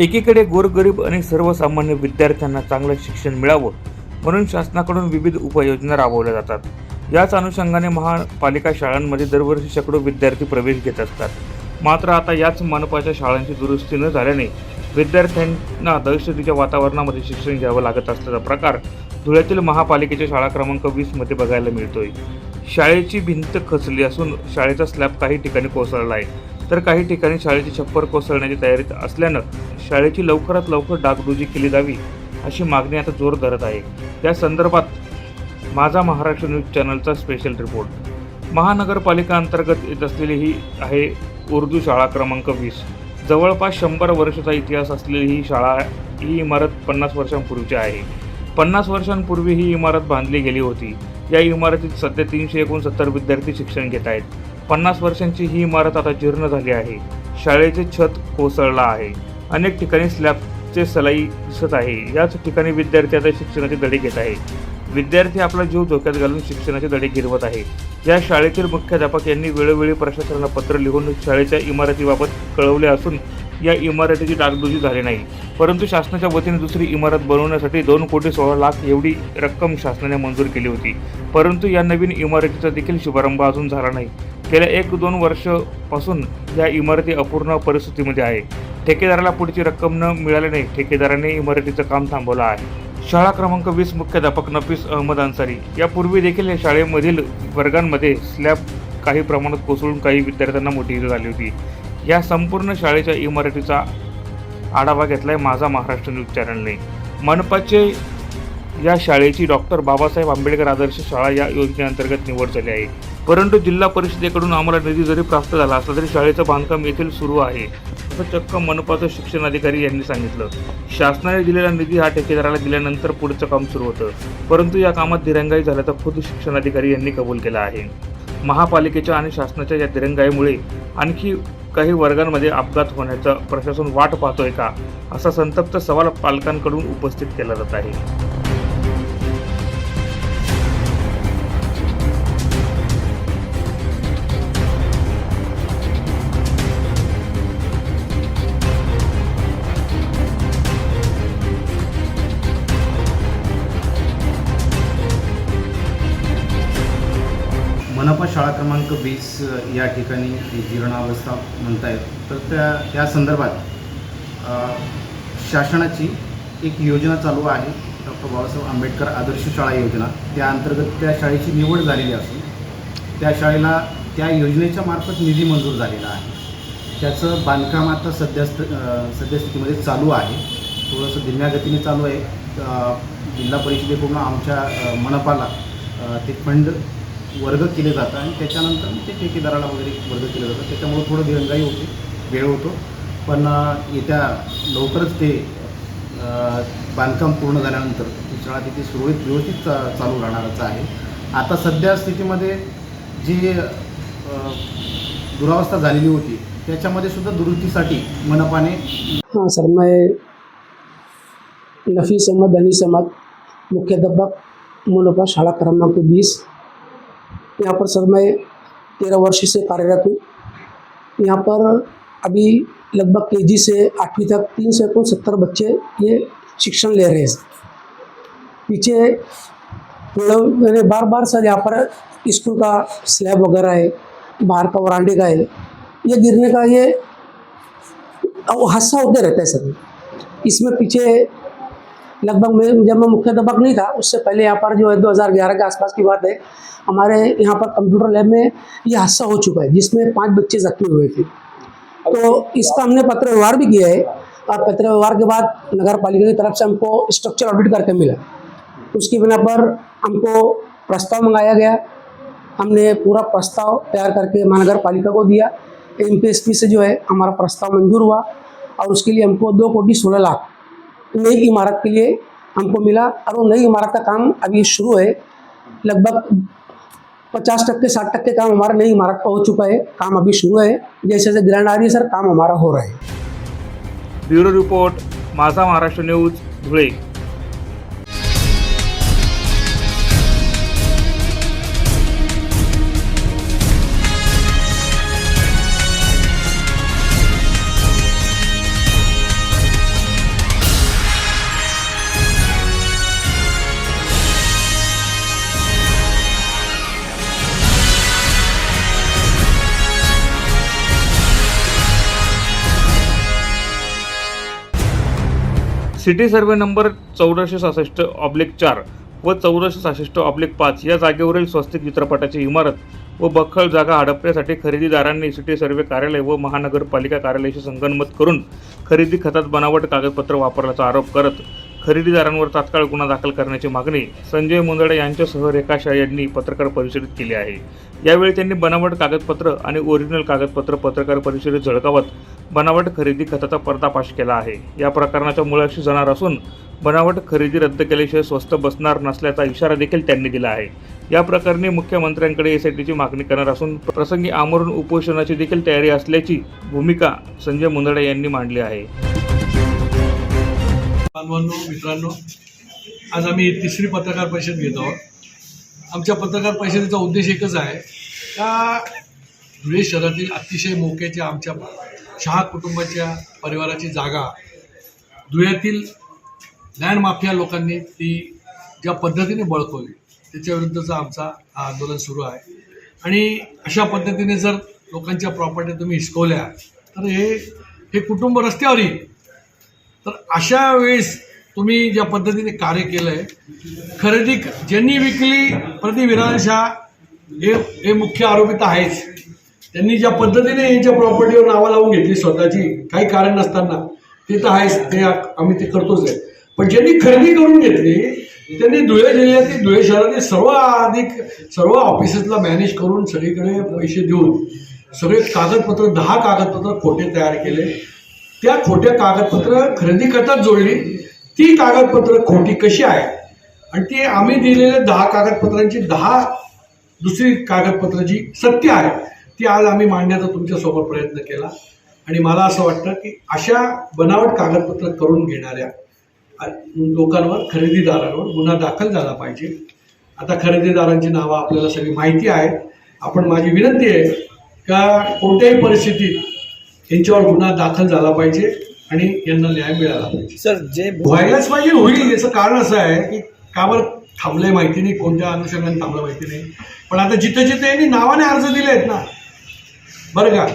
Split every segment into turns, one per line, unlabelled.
एकीकडे गोरगरीब आणि सर्वसामान्य विद्यार्थ्यांना चांगलं शिक्षण मिळावं म्हणून शासनाकडून विविध उपाययोजना राबवल्या जातात. याच अनुषंगाने महापालिका शाळांमध्ये दरवर्षी शेकडो विद्यार्थी प्रवेश घेत असतात. मात्र आता याच मनपाच्या शाळांची दुरुस्ती न झाल्याने विद्यार्थ्यांना दहशतीच्या वातावरणामध्ये शिक्षण घ्यावं लागत असल्याचा प्रकार धुळ्यातील महापालिकेच्या शाळा क्रमांक वीसमध्ये बघायला मिळतोय. शाळेची भिंत खचली असून शाळेचा स्लॅब काही ठिकाणी कोसळला आहे. तर काही ठिकाणी शाळेची छप्पर कोसळण्याची तयारीत असल्यानं शाळेची लवकरात लवकर डागडुजी केली जावी अशी मागणी आता जोर धरत आहे. या संदर्भात माझा महाराष्ट्र न्यूज चॅनलचा स्पेशल रिपोर्ट महानगरपालिका अंतर्गत येत असलेली ही आहे उर्दू शाळा क्रमांक वीस. जवळपास शंभर वर्षाचा इतिहास असलेली ही शाळा ही इमारत पन्नास वर्षांपूर्वीची आहे. पन्नास वर्षांपूर्वी ही इमारत बांधली गेली होती. या इमारतीत सध्या तीनशे एकोणसत्तर विद्यार्थी शिक्षण घेत आहेत. पन्नास वर्षांची ही इमारत आता जीर्ण झाली आहे. शाळेचे छत कोसळला आहे. अनेक ठिकाणी स्लॅबचे सलाई दिसत आहे. याच ठिकाणी विद्यार्थी आता शिक्षणाचे धडे घेत आहे विद्यार्थी आपला जीव धोक्यात घालून शिक्षणाचे धडे गिरवत आहे या शाळेतील मुख्याध्यापक यांनी वेळोवेळी प्रशासनाला पत्र लिहून शाळेच्या इमारतीबाबत कळवले असून या इमारतीची डागडुजी झाली नाही. परंतु शासनाच्या वतीने दुसरी इमारत बनवण्यासाठी दोन कोटी सोळा लाख एवढी रक्कम शासनाने मंजूर केली होती. परंतु या नवीन इमारतीचा देखील शुभारंभ अजून झाला नाही. गेल्या एक दोन वर्षापासून या इमारती अपूर्ण परिस्थितीमध्ये आहे. ठेकेदाराला पुढची रक्कम न मिळाल्याने ठेकेदाराने इमारतीचं काम थांबवलं आहे. शाळा क्रमांक वीस मुख्याध्यापक नफीस अहमद अन्सारी. यापूर्वी देखील या शाळेमधील वर्गांमध्ये स्लॅब काही प्रमाणात कोसळून काही विद्यार्थ्यांना मोठी इजा झाली होती. या संपूर्ण शाळेच्या इमारतीचा आढावा घेतलाय माझा महाराष्ट्र न्यूज चॅनलने. मनपाचे या शाळेची डॉक्टर बाबासाहेब आंबेडकर आदर्श शाळा या योजनेअंतर्गत निवड झाली आहे. परंतु जिल्हा परिषदेकडून आम्हाला निधी जरी प्राप्त झाला असला तरी शाळेचं बांधकाम येथील सुरू आहे असं चक्क मनपाचं शिक्षण अधिकारी यांनी सांगितलं. शासनाने दिलेला निधी हा ठेकेदाराला दिल्यानंतर पुढचं काम सुरू होतं. परंतु या कामात दिरंगाई झाल्याचा खुद शिक्षण अधिकारी यांनी कबूल केला आहे. महापालिकेच्या आणि शासनाच्या या दिरंगाईमुळे आणखी काही वर्गांमध्ये अपघात होण्याचा प्रशासन वाट पाहतोय का असा संतप्त सवाल पालकांकडून उपस्थित केला जात आहे.
क्रमांक वीस या ठिकाणी जीर्णावस्था जीर्णावस्था म्हणतायत. तर त्या त्या संदर्भात शासनाची एक योजना चालू आहे. डॉक्टर बाबासाहेब आंबेडकर आदर्श शाळा योजना. त्या अंतर्गत त्या शाळेची निवड झालेली असून त्या शाळेला त्या योजनेच्या मार्फत निधी मंजूर झालेला आहे. त्याचं बांधकाम आता सध्या सद्यस्थितीमध्ये चालू आहे. थोडंसं धीम्या गतीने चालू आहे. जिल्हा परिषदेकडून आमच्या मनपाला ते फंड वर्ग केले जातं आणि त्याच्यानंतर ते ठेकेदाराला वगैरे वर्ग केलं जातं त्याच्यामुळे थोडं दिरंगाई होते वेळ होतो. पण येत्या लवकरच ते बांधकाम पूर्ण झाल्यानंतर शाळा तिथे सुरळीत व्यवस्थित चा चालू राहणारच आहे. आता सध्या स्थितीमध्ये जी दुरावस्था झालेली होती त्याच्यामध्ये सुद्धा दुरुस्तीसाठी मनपाने
हां सर. मैं नफीस अहमद अनीस अहमद मुख्याध्यापक मुनपा शाळा क्रमांक वीस. यहाँ पर सर मैं तेरह वर्ष से कार्यरत हूँ। यहाँ पर अभी लगभग के जी से आठवीं तक तीन सौ से सत्तर बच्चे ये शिक्षण ले रहे हैं पीछे थोड़ा मैंने बार बार सर यहाँ पर स्कूल का स्लैब वगैरह है, बाहर का वरांडे का है, ये गिरने का ये हादसा होते रहता है सर। इसमें पीछे लगभग जब मैं मुख्याध्यापक नहीं था, उससे पहले यहाँ पर जो है 2011 के आसपास की बात है, हमारे यहाँ पर कंप्यूटर लैब में ये हादसा हो चुका है, जिसमें पाँच बच्चे जख्मी हुए थे। तो इसका हमने पत्र व्यवहार भी किया है। और पत्र व्यवहार के बाद नगर पालिका की तरफ़ से हमको स्ट्रक्चर ऑडिट करके मिला। उसकी बिना पर हमको प्रस्ताव मंगाया गया। हमने पूरा प्रस्ताव तैयार करके महानगर पालिका को दिया। एमपीएसपी से जो है हमारा प्रस्ताव मंजूर हुआ। और उसके लिए हमको दो कोटी सोलह लाख नई इमारत के लिए हमको मिला। और वो नई इमारत का काम अभी शुरू है। लगभग पचास टक्के साठ टक्के काम हमारा नई इमारत का हो चुका है। काम अभी शुरू है। जैसे जैसे ग्रैंड आ रही है सर काम हमारा हो रहा है।
Bureau report Majha Maharashtra news Dhule. City survey number चौदाशे सहासष्ट ऑब्लिक चार व चौदाशे सहासष्ट ऑब्लिक पाच या जागेवरील स्वस्तिक चित्रपटाची इमारत व बखळ जागा हडपण्यासाठी खरेदीदारांनी सिटी सर्वे कार्यालय व महानगरपालिका कार्यालयाशी संगनमत करून खरेदी खतात बनावट कागदपत्र वापरल्याचा आरोप करत खरेदीदारांवर तात्काळ गुन्हा दाखल करण्याची मागणी संजय मुंदडे यांच्यासह रेखा शाह यांनी पत्रकार परिषदेत केली आहे. यावेळी त्यांनी बनावट कागदपत्र आणि ओरिजिनल कागदपत्र पत्रकार परिषदेत झळकावत बनावट खरेदी खताचा पर्दापाश केला आहे. या प्रकरणाच्या मुळाशी जाणार असून बनावट खरेदी रद्द केल्याशिवाय स्वस्त बसणार नसल्याचा इशारा देखील त्यांनी दिला आहे. या प्रकरणी मुख्यमंत्र्यांकडे एसआयटीची मागणी करणार असून प्रसंगी आमरण उपोषणाची देखील तयारी असल्याची भूमिका संजय मुंदडे यांनी मांडली आहे.
बांधवांनो मित्रांनो आज आम्ही तिसरी पत्रकार परिषद घेत आहोत. आमच्या पत्रकार परिषदेचा उद्देश एकच आहे का धुळे शहरातील अतिशय मोक्याच्या आमच्या शहा कुटुंबाच्या परिवाराची जागा धुळ्यातील लँड माफिया लोकांनी ती ज्या पद्धतीने बळकवली त्याच्याविरुद्धचा आमचा हा आंदोलन सुरू आहे. आणि अशा पद्धतीने जर लोकांच्या प्रॉपर्टी तुम्ही हिसकवल्या तर हे हे कुटुंब रस्त्यावर येईल तर अशा वेळेस तुम्ही ज्या पद्धतीने कार्य केलं आहे खरेदी ज्यांनी विकली प्रति विराज शाह हे हे मुख्य आरोपी तर आहेच. त्यांनी ज्या पद्धतीने यांच्या प्रॉपर्टीवर नावं लावून घेतली स्वतःची काही कारण नसताना ते तर आहेच ते आम्ही ते करतोच आहे. पण ज्यांनी खरेदी करून घेतली त्यांनी धुळे जिल्ह्यातील धुळे शहरातील सर्व अधिक सर्व ऑफिसेसला मॅनेज करून सगळीकडे पैसे देऊन सगळे कागदपत्र दहा कागदपत्र खोटे तयार केले त्या खोट्या कागदपत्र खरेदी करताच जोडली ती कागदपत्र खोटी कशी आहे? आणि ती आम्ही दिलेल्या दहा कागदपत्रांची दहा दुसरी कागदपत्र जी सत्य आहे. ती आज आम्ही मांडण्याचा तुमच्यासोबत प्रयत्न केला. आणि मला असं वाटतं की अशा बनावट कागदपत्र करून घेणाऱ्या लोकांवर खरेदीदारांवर गुन्हा दाखल झाला पाहिजे. आता खरेदीदारांची नावं आपल्याला सगळी माहिती आहे आपण माझी विनंती आहे का कोणत्याही परिस्थितीत यांच्यावर गुन्हा दाखल झाला पाहिजे आणि यांना न्याय मिळाला पाहिजे.
सर जे
व्हायलाच पाहिजे होईल याचं कारण असं आहे की का बरं थांबलंय माहिती नाही कोणत्या अनुषंगाने थांबलं माहिती नाही. पण आता जिथं जिथं यांनी नावाने अर्ज दिले आहेत ना बरं का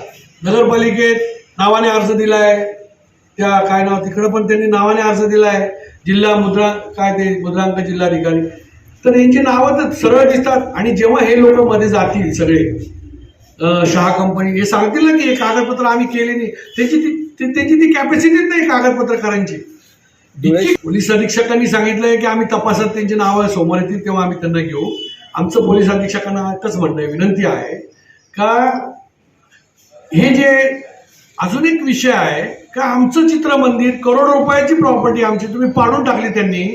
नगरपालिकेत नावाने अर्ज दिलाय त्या काय नाव तिकडं पण त्यांनी नावाने अर्ज दिलाय जिल्हा मुद्रा काय ते मुद्रांक जिल्हाधिकारी. तर यांची नावं तर सरळ दिसतात आणि जेव्हा हे लोक मध्ये जातील सगळे शहा कंपनी हे सांगतील ना की हे कागदपत्र आम्ही केले नाही. त्याची ती त्याची ती कॅपॅसिटीच नाही कागदपत्र करायची इतकी पोलीस अधीक्षकांनी सांगितलंय की आम्ही तपासात त्यांची नावं समोर येतील तेव्हा आम्ही त्यांना घेऊ. आमचं पोलीस अधीक्षकांना एकच म्हणणं आहे विनंती आहे का हे जे अजून एक विषय आहे का आमचं चित्रमंदिर करोड रुपयाची प्रॉपर्टी आमची तुम्ही पाडून टाकली त्यांनी.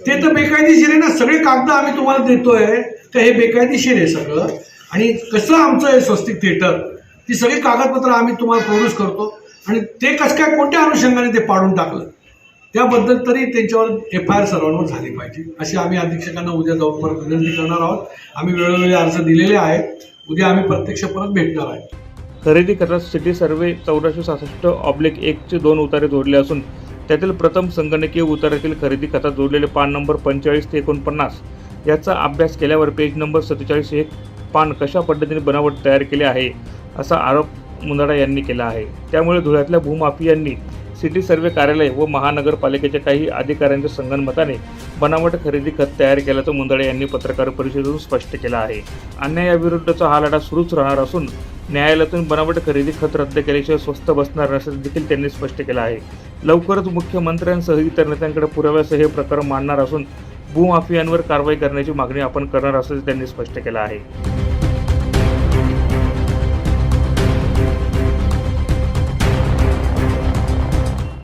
ते तर बेकायदेशीर आहे ना सगळे कागद आम्ही तुम्हाला देतोय. तर हे बेकायदेशीर आहे सगळं? आणि कसं आमचं हे स्वस्तिक थिएटर ती सगळी कागदपत्र आम्ही तुम्हाला प्रोड्यूस करतो. आणि ते कसं काय कोणत्या अनुषंगाने ते पाडून टाकलं? त्याबद्दल तरी त्यांच्यावर एफ आय आर सर्वांवर झाली पाहिजे. अशी आम्ही अधीक्षकांना उद्या जाऊन परत विनंती करणार आहोत. आम्ही वेळोवेळी अर्ज दिलेले आहेत. उद्या आम्ही प्रत्यक्ष परत भेटणार आहे
खरेदी खतात सिटी सर्वे चौदाशे सहासष्ट ऑब्लिक एकचे दोन उतारे जोडले असून त्यातील प्रथम संगणकीय उतारातील खरेदी खतात जोडलेले पान नंबर पंचेचाळीस ते एकोणपन्नास याचा अभ्यास केल्यावर पेज नंबर सत्तेचाळीस एक पान कशा पद्धतीने बनावट तयार केले आहे असा आरोप मुंदाडा यांनी केला आहे. त्यामुळे धुळ्यातल्या भूमाफियांनी सिटी सर्वे कार्यालय व महानगरपालिकेच्या काही अधिकाऱ्यांच्या संगनमताने बनावट खरेदी खत तयार केल्याचं मुंदाडे यांनी पत्रकार परिषदेतून स्पष्ट केलं आहे. अन्यायाविरुद्धचा हा लढा सुरूच राहणार असून न्यायालयातून बनावट खरेदी खत रद्द केल्याशिवाय स्वस्त बसणार नसल्याचं देखील त्यांनी स्पष्ट केलं आहे. लवकरच मुख्यमंत्र्यांसह इतर नेत्यांकडे पुराव्यासह हे प्रकरण मांडणार असून भूमाफियांवर कारवाई करण्याची मागणी आपण करणार असल्याचं त्यांनी स्पष्ट केलं आहे.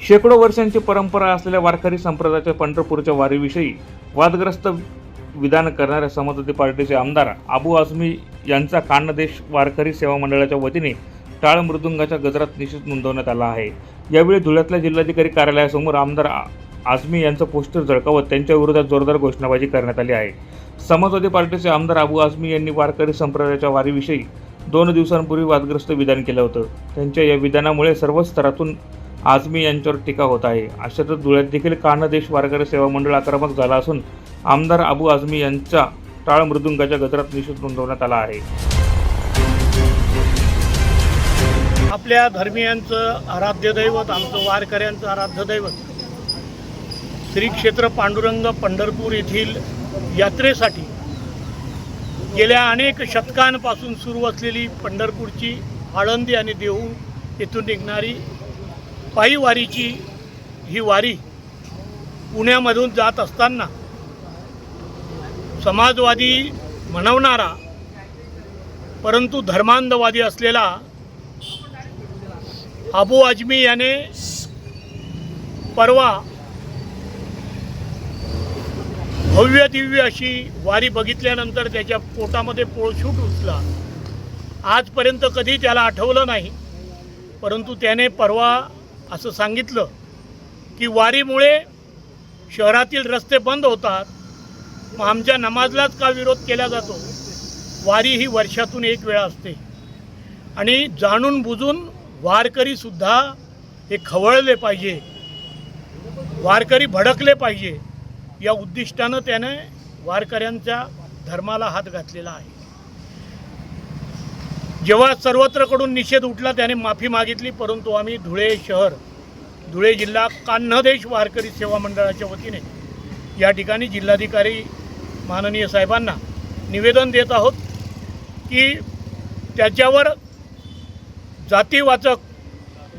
शेकडो वर्षांची परंपरा असलेल्या वारकरी संप्रदायाच्या पंढरपूरच्या वारीविषयी वादग्रस्त विधान करणाऱ्या समाजवादी पार्टीचे आमदार आबू आझमी यांचा कान्नदेश वारकरी सेवा मंडळाच्या वतीने टाळ मृदुंगाच्या गजरात निषेध नोंदवण्यात आला आहे. यावेळी धुळ्यातल्या जिल्हाधिकारी कार्यालयासमोर आमदार आझमी यांचं पोस्टर झळकावत त्यांच्या विरोधात जोरदार घोषणाबाजी करण्यात आली आहे. समाजवादी पार्टीचे आमदार आबू आझमी यांनी वारकरी संप्रदायाच्या वारीविषयी दोन दिवसांपूर्वी वादग्रस्त विधान केलं होतं. त्यांच्या या विधानामुळे सर्व स्तरातून आझमी यांच्यावर टीका होत आहे. अशातच धुळ्यात देखील कानदेश वारकरी सेवा मंडळ आक्रमक झाला असून आमदार आबू आझमी यांच्या टाळ मृदुंगाच्या गजरात निषेध नोंदवण्यात आला आहे.
आपल्या धर्मियांचं आराध्य दैवत आमचं वारकऱ्यांचं आराध्य दैवत श्री क्षेत्र पांडुरंग पंढरपूर येथील यात्रेसाठी गेल्या अनेक शतकांपासून सुरू असलेली पंढरपूरची आळंदी आणि देहू येथून निघणारी पायी वारीची ही वारी पुण्यामधून जात असताना समाजवादी म्हणवणारा परंतु धर्मांधवादी असलेला अबू आजमी याने परवा भव्य दिव्य अशी वारी बघितल्यानंतर त्याच्या पोटामध्ये पोळशूट उचला आजपर्यंत कधी त्याला आठवलं नाही परंतु त्याने परवा असं सांगितलं की वारीमुळे शहरातील रस्ते बंद होतात मग आमच्या नमाजलाच का विरोध केला जातो? वारी ही वर्षातून एक वेळा असते. आणि जाणून बुजून वारकरीसुद्धा हे खवळले पाहिजे. वारकरी भडकले पाहिजे. या उद्दिष्टानं त्याने वारकऱ्यांच्या धर्माला हात घातलेला आहे. जेव्हा सर्वत्रकडून निषेध उठला त्याने माफी मागितली परंतु आम्ही धुळे शहर धुळे जिल्हा कान्हदेश वारकरी सेवा मंडळाच्या वतीने या ठिकाणी जिल्हाधिकारी माननीय साहेबांना निवेदन देत आहोत की त्याच्यावर जातीवाचक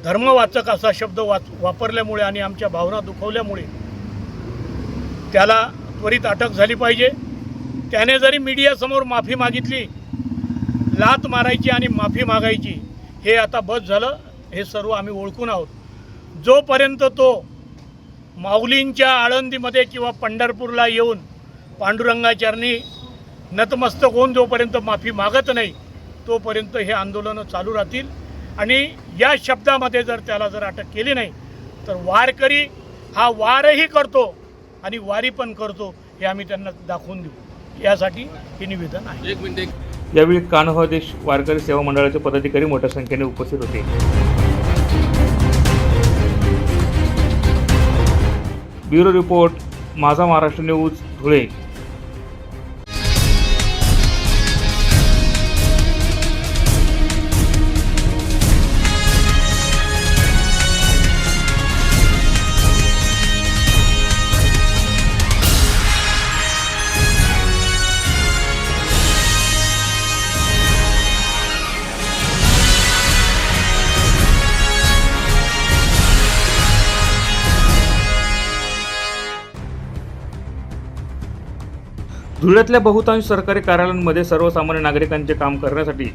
धर्मवाचक असा शब्द वाच वापरल्यामुळे आणि आमच्या भावना दुखवल्यामुळे त्याला त्वरित अटक झाली पाहिजे. त्याने जरी मीडियासमोर माफी मागितली लात मारायची आणि माफी मागायची हे आता बस झालं हे सर्व आम्ही ओळखून आहोत. जोपर्यंत तो माऊलींच्या आळंदीमध्ये किंवा पंढरपूरला येऊन पांडुरंगाचरणी नतमस्तक होऊन जोपर्यंत माफी मागत नाही तोपर्यंत हे आंदोलनं चालू राहतील. आणि या शब्दामध्ये जर त्याला जर अटक केली नाही तर वारकरी हा वारही करतो. आणि वारी पण करतो हे आम्ही त्यांना दाखवून देऊ. यासाठी हे निवेदन आहे.
यावेळी कान्हदेश वारकरी सेवा मंडळाचे पदाधिकारी मोठ्या संख्येने उपस्थित होते. Bureau report Majha Maharashtra news Dhule. धुळ्यातल्या बहुतांश सरकारी कार्यालयांमध्ये सर्वसामान्य नागरिकांचे काम करण्यासाठी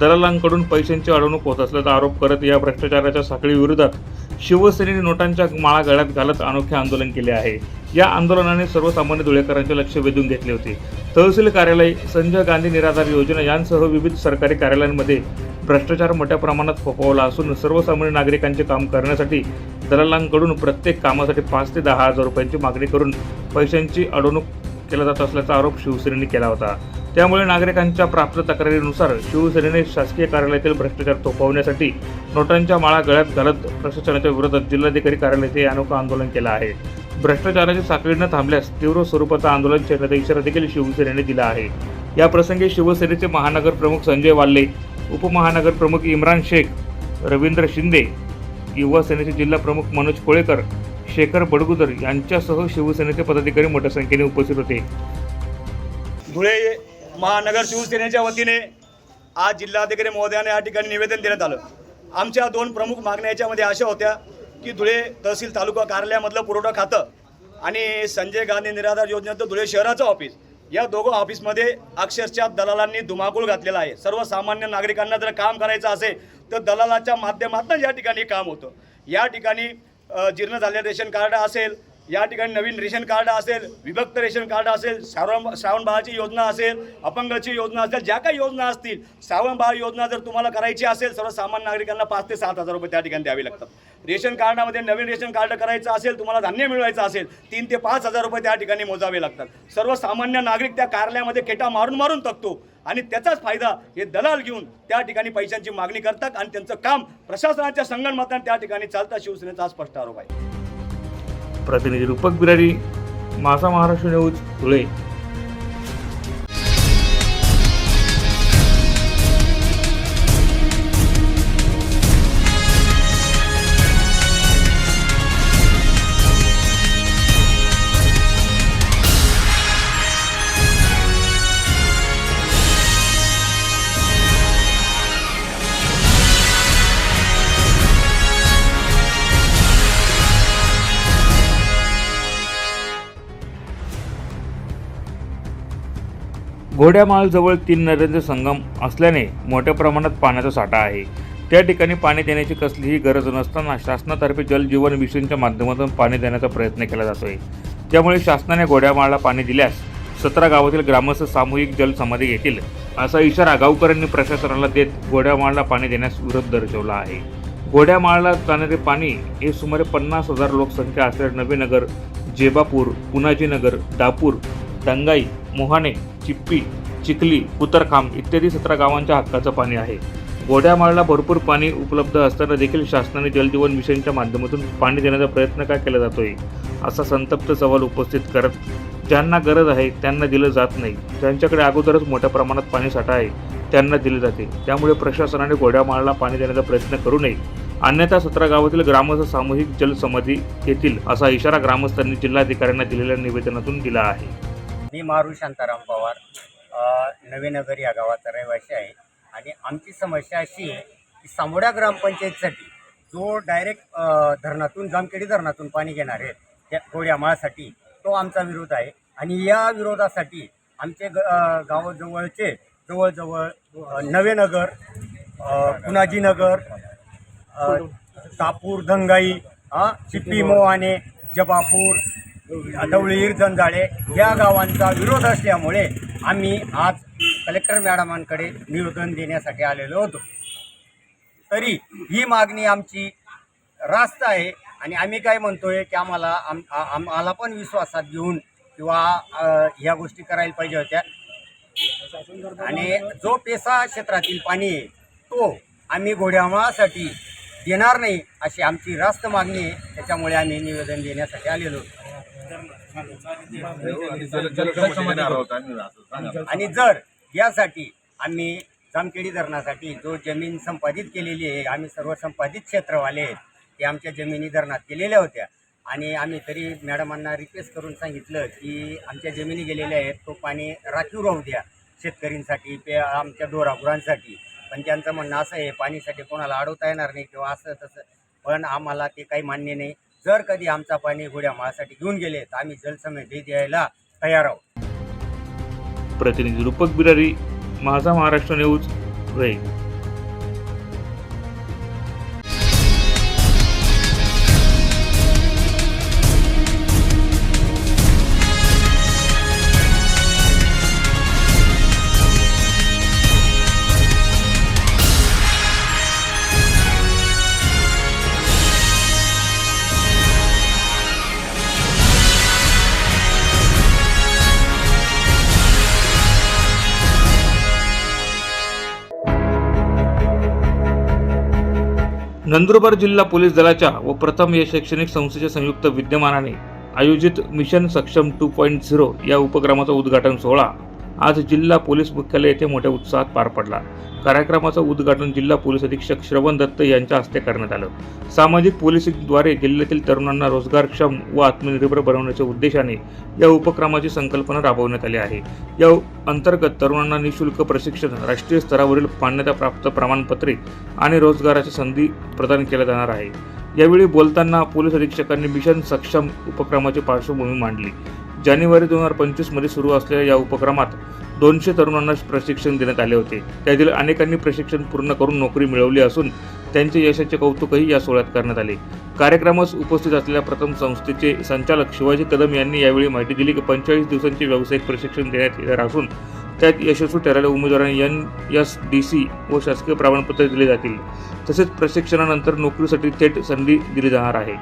दलालांकडून पैशांची अडवणूक होत असल्याचा आरोप करत या भ्रष्टाचाराच्या साखळीविरोधात शिवसेनेने नोटांच्या माळा गळ्यात घालत अनोखे आंदोलन केले आहे. या आंदोलनाने सर्वसामान्य धुळेकरांचे लक्ष वेधून घेतले होते. तहसील कार्यालय संजय गांधी निराधार योजना यांसह विविध सरकारी कार्यालयांमध्ये भ्रष्टाचार मोठ्या प्रमाणात फोफावला असून सर्वसामान्य नागरिकांचे काम करण्यासाठी दलालांकडून प्रत्येक कामासाठी पाच ते दहा हजार रुपयांची मागणी करून पैशांची अडवणूक केला जात असल्याचा आरोप शिवसेनेने केला होता. त्यामुळे नागरिकांच्या प्राप्त तक्रारीनुसार शिवसेनेने शासकीय कार्यालयातील भ्रष्टाचार थोपवण्यासाठी नोटांच्या माळा गळ्यात घालत प्रशासनाच्या विरोधात जिल्हाधिकारी कार्यालयाचे हे अनोखं आंदोलन केलं आहे. भ्रष्टाचाराची साखळी न थांबल्यास तीव्र स्वरूपाचं आंदोलन छेडण्याचा इशारा देखील शिवसेनेने दिला आहे. या प्रसंगी शिवसेनेचे महानगर प्रमुख संजय वाल्ले उपमहानगर प्रमुख इम्रान शेख रवींद्र शिंदे युवा सेनेचे जिल्हा प्रमुख मनोज कोळेकर शेखर बडगुदर यांच्यासह शिवसेनेचे पदाधिकारी मोठ्या संख्येने उपस्थित होते.
धुळे महानगर शिवसेनेच्या वतीने आज जिल्हाधिकारी महोदयाने या ठिकाणी निवेदन देण्यात आलं. आमच्या दोन प्रमुख मागण्या याच्यामध्ये अशा होत्या की धुळे तहसील तालुका कार्यालयामधलं पुरवठा खातं आणि संजय गांधी निराधार योजनेचं धुळे शहराचं ऑफिस या दोघं ऑफिसमध्ये अक्षरशः दलालांनी धुमाकूळ घातलेला आहे. सर्वसामान्य नागरिकांना जर काम करायचं असेल तर दलालाच्या माध्यमातून या ठिकाणी काम होतं. या ठिकाणी जीर्ण झालेलं रेशन कार्ड असेल या ठिकाणी नवीन रेशन कार्ड असेल विभक्त रेशन कार्ड असेल श्रावण श्रावण बाळाची योजना असेल अपंगाची योजना असेल ज्या काही योजना असतील श्रावण बाळ योजना जर तुम्हाला करायची असेल सर्वसामान्य नागरिकांना पाच ते सात हजार रुपये त्या ठिकाणी द्यावे लागतात. रेशन कार्डामध्ये नवीन रेशन कार्ड करायचं असेल तुम्हाला धान्य मिळवायचं असेल तीन ते पाच हजार रुपये त्या ठिकाणी मोजावे लागतात. सर्वसामान्य नागरिक त्या कार्यालयामध्ये केटा मारून मारून थकतो. आणि त्याचाच फायदा हे दलाल घेऊन त्या ठिकाणी पैशांची मागणी करतात आणि त्यांचं काम प्रशासनाच्या संगणमताने त्या ठिकाणी चालतात शिवसेनेचा हा स्पष्ट आरोप आहे.
प्रतिनिधी रूपक बिरारी माझा महाराष्ट्र न्यूज धुळे. घोड्यामाळजवळ तीन नद्यांचे संगम असल्याने मोठ्या प्रमाणात पाण्याचा साठा आहे. त्या ठिकाणी पाणी देण्याची कसलीही गरज नसताना शासनातर्फे जलजीवन मिशनच्या माध्यमातून पाणी देण्याचा प्रयत्न केला जातो आहे त्यामुळे शासनाने घोड्यामाळला पाणी दिल्यास सतरा गावातील ग्रामस्थ सामूहिक जलसमाधी घेतील असा इशारा गावकऱ्यांनी प्रशासनाला देत घोड्यामाळला पाणी देण्यास विरोध दर्शवला आहे. घोड्यामाळला जाणारे पाणी हे सुमारे पन्नास हजार लोकसंख्या असलेले नवीनगर जेबापूर पुनाजीनगर दापूर दंगाई मोहाणे चिप्पी चिखली कुतरखाम इत्यादी सतरा गावांच्या हक्काचं पाणी आहे. गोड्यामाळला भरपूर पाणी उपलब्ध असताना देखील शासनाने जलजीवन मिशनच्या माध्यमातून पाणी देण्याचा प्रयत्न का केला जातोय? असा संतप्त सवाल उपस्थित करत ज्यांना गरज आहे त्यांना दिलं जात नाही. ज्यांच्याकडे अगोदरच मोठ्या प्रमाणात पाणी साठा आहे त्यांना दिले जाते. त्यामुळे प्रशासनाने घोड्यामाळला पाणी देण्याचा प्रयत्न करू नये. अन्यथा सतरा गावातील ग्रामस्थ सामूहिक जलसमाधी येतील असा इशारा ग्रामस्थांनी जिल्हाधिकाऱ्यांना दिलेल्या निवेदनातून दिला आहे.
मी मारू शांताराम पवार नवीनगर या गावाचा रहिवासी आहे. आणि आमची समस्या अशी आहे की सांबोड्या ग्रामपंचायतीसाठी जो डायरेक्ट धरणातून जामखेडी धरणातून पाणी घेणार आहे त्या गोड्या माळासाठी तो आमचा विरोध आहे. आणि या विरोधासाठी आमचे ग गावाजवळचे जवळजवळ नवेनगर अ, तापूर दंगाई अ, चिप्पी मोहाणे जबापूर धवळीर जंजाळे या गावांचा विरोध असल्यामुळे आम्ही आज कलेक्टर मॅडमांकडे निवेदन देण्यासाठी आलेलो होतो. तरी ही मागणी आमची रास्त आहे आणि आम्ही काय म्हणतोय की आम्हाला आम आम्हाला पण विश्वासात घेऊन किंवा ह्या गोष्टी करायला पाहिजे होत्या. आणि जो पेसा क्षेत्रातील पाणी आहे तो आम्ही घोड्यामाळासाठी देणार नाही अशी आमची रास्त मागणी आहे. त्याच्यामुळे आम्ही निवेदन देण्यासाठी आलेलो होतो. आणि जर यासाठी आम्ही जामखेडी धरणासाठी जो जमीन संपादित केलेली आहे आम्ही सर्व संपादित क्षेत्रवाले आहेत ते आमच्या जमिनी धरणात केलेल्या होत्या. आणि आम्ही तरी मॅडमांना रिक्वेस्ट करून सांगितलं की आमच्या जमिनी गेलेल्या आहेत तो पाणी राखीव राहू द्या शेतकरींसाठी पे आमच्या डोरागुरांसाठी पण त्यांचं म्हणणं असं आहे पाणीसाठी कोणाला अडवता येणार नाही किंवा असं तसं. पण आम्हाला ते काही मान्य नाही. जर कधी आमचा पाणी घोड्यामाळासाठी घेऊन गेले तर आम्ही जलसमिती द्यायला तयार आहोत.
प्रतिनिधी रूपक बिरारी माझा महाराष्ट्र न्यूज धुळे नंदुरबार जिल्हा पोलीस दलाच्या व प्रथम या शैक्षणिक संस्थेच्या संयुक्त विद्यमानाने आयोजित मिशन सक्षम टू पॉईंट झिरो या उपक्रमाचा उद्घाटन सोहळा आज जिल्हा पोलीस मुख्यालय येथे मोठ्या उत्साहात पार पडला. कार्यक्रमाचं उद्घाटन जिल्हा पोलीस अधीक्षक श्रवण दत्त यांच्या हस्ते करण्यात आलं. सामाजिक पोलिसिंगद्वारे जिल्ह्यातील तरुणांना रोजगारक्षम व आत्मनिर्भर बनवण्याच्या उद्देशाने या उपक्रमाची संकल्पना राबवण्यात आली आहे. या अंतर्गत तरुणांना निशुल्क प्रशिक्षण राष्ट्रीय स्तरावरील मान्यताप्राप्त प्रमाणपत्रे आणि रोजगाराच्या संधी प्रदान केल्या जाणार आहे. यावेळी बोलताना पोलीस अधीक्षकांनी मिशन सक्षम उपक्रमाची पार्श्वभूमी मांडली. जानेवारी दोन हजार पंचवीसमध्ये सुरू असलेल्या या उपक्रमात दोनशे तरुणांना प्रशिक्षण देण्यात आले होते. त्यातील अनेकांनी प्रशिक्षण पूर्ण करून नोकरी मिळवली असून त्यांचे यशाचे कौतुकही या सोहळ्यात करण्यात आले. कार्यक्रमास उपस्थित असलेल्या प्रथम संस्थेचे संचालक शिवाजी कदम यांनी यावेळी माहिती दिली की पंचेचाळीस दिवसांचे व्यावसायिक प्रशिक्षण देण्यात येणार असून त्यात यशस्वी ठरलेल्या उमेदवारांना एन एस डी सी व शासकीय प्रमाणपत्र दिले जातील. तसेच प्रशिक्षणानंतर नोकरीसाठी थेट संधी दिली जाणार आहे.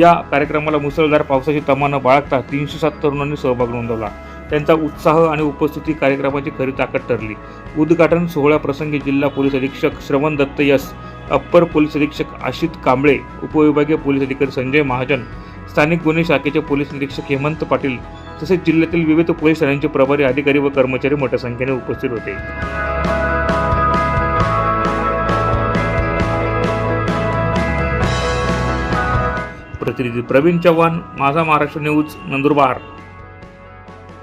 या कार्यक्रमाला मुसळधार पावसाची तमानं बाळगता तीनशे सात तरुणांनी सहभाग नोंदवला. त्यांचा उत्साह आणि उपस्थिती कार्यक्रमाची खरी ताकद ठरली. उद्घाटन सोहळ्याप्रसंगी जिल्हा पोलीस अधीक्षक श्रवण दत्त यस अप्पर पोलीस अधीक्षक आशित कांबळे उपविभागीय पोलीस अधिकारी संजय महाजन स्थानिक गुन्हे शाखेचे पोलीस निरीक्षक हेमंत पाटील तसेच जिल्ह्यातील विविध पोलीस ठाण्यांचे प्रभारी अधिकारी व कर्मचारी मोठ्या संख्येने उपस्थित होते. प्रतिनिधी प्रवीण चव्हाण माझा महाराष्ट्र न्यूज नंदुरबार.